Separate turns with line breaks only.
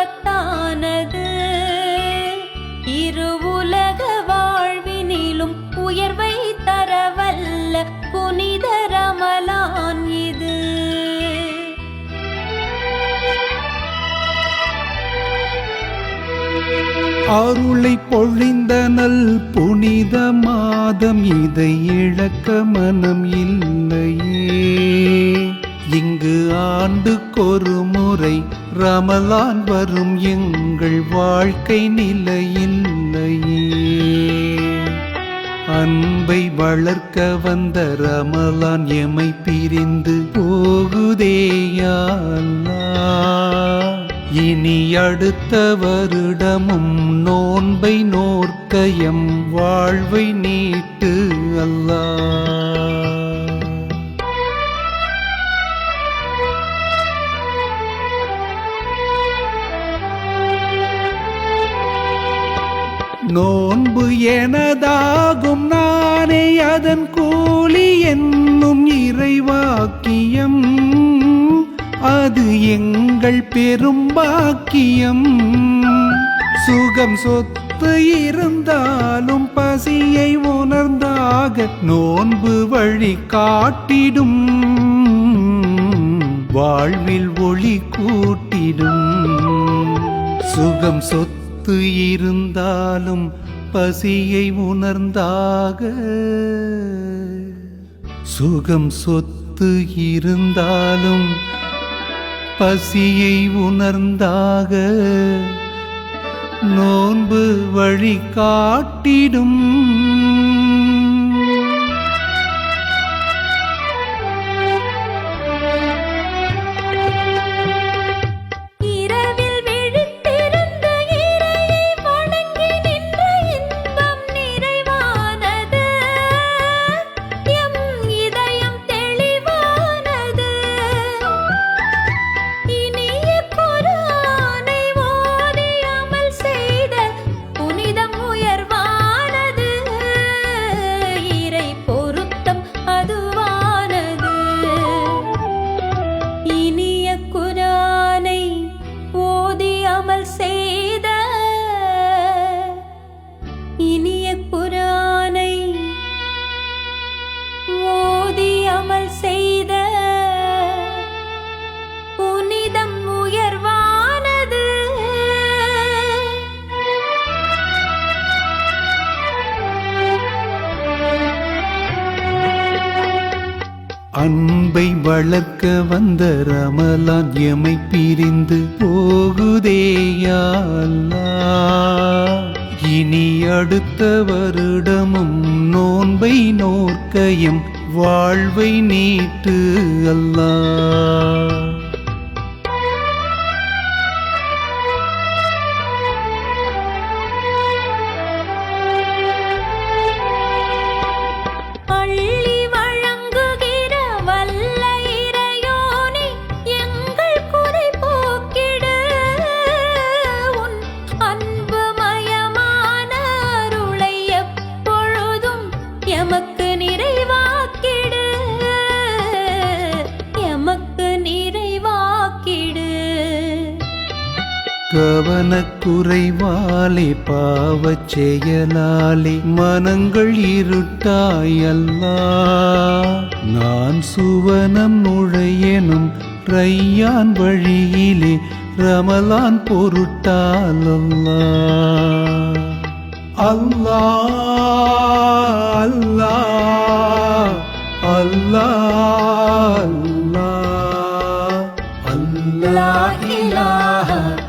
மகத்தானது இருவுலக வாழ்வினிலும் உயர்வை தரவல்ல புனித ரமலான் இது.
அருளை பொழிந்த நல் புனித மாதம் இதை இழக்க மனம் இல்லையே. இங்கு ஆண்டுக்கொரு முறை ரமலான் வரும் எங்கள் வாழ்க்கை நிலையில்லையே அன்பை வளர்க்க வந்த ரமலான் எமை பிரிந்து போகுதேயல்லா இனி அடுத்த வருடமும் நோன்பை நோர்க்கயம் வாழ்வை நீட்டு அல்லா. நோன்பு எனதாகும் நானே அதன் கூலி என்னும் இறைவாக்கியம். அது எங்கள் பெரும் பாக்கியம். சுகம் சொத்து இருந்தாலும் பசியை உணர்ந்தாக நோன்பு வழி காட்டிடும். வாழ்வில் ஒளி கூட்டிடும். சுகம் சொத்து இருந்தாலும் பசியை உணர்ந்தாக. சுகம் சொத்து இருந்தாலும் பசியை உணர்ந்தாக. நோன்பு வழி காட்டிடும். அன்பை வளர்க்க வந்த ரமலான் எமை பிரிந்து போகுதேயல்லா இனி அடுத்த வருடமும் நோன்பை நோர்க்கயம் வாழ்வை நீட்டு
அல்லா.
கவனக்குறைவாலே பாவச் செயலாலே மனங்கள் இருட்டாயல்லா. நான் சுவனம் நுழையனும் ரையான் வழியிலே ரமலான் பொருட்டாலல்லா. அல்லா அல்லா அல்லா அல்லா. அல்லா இலாஹ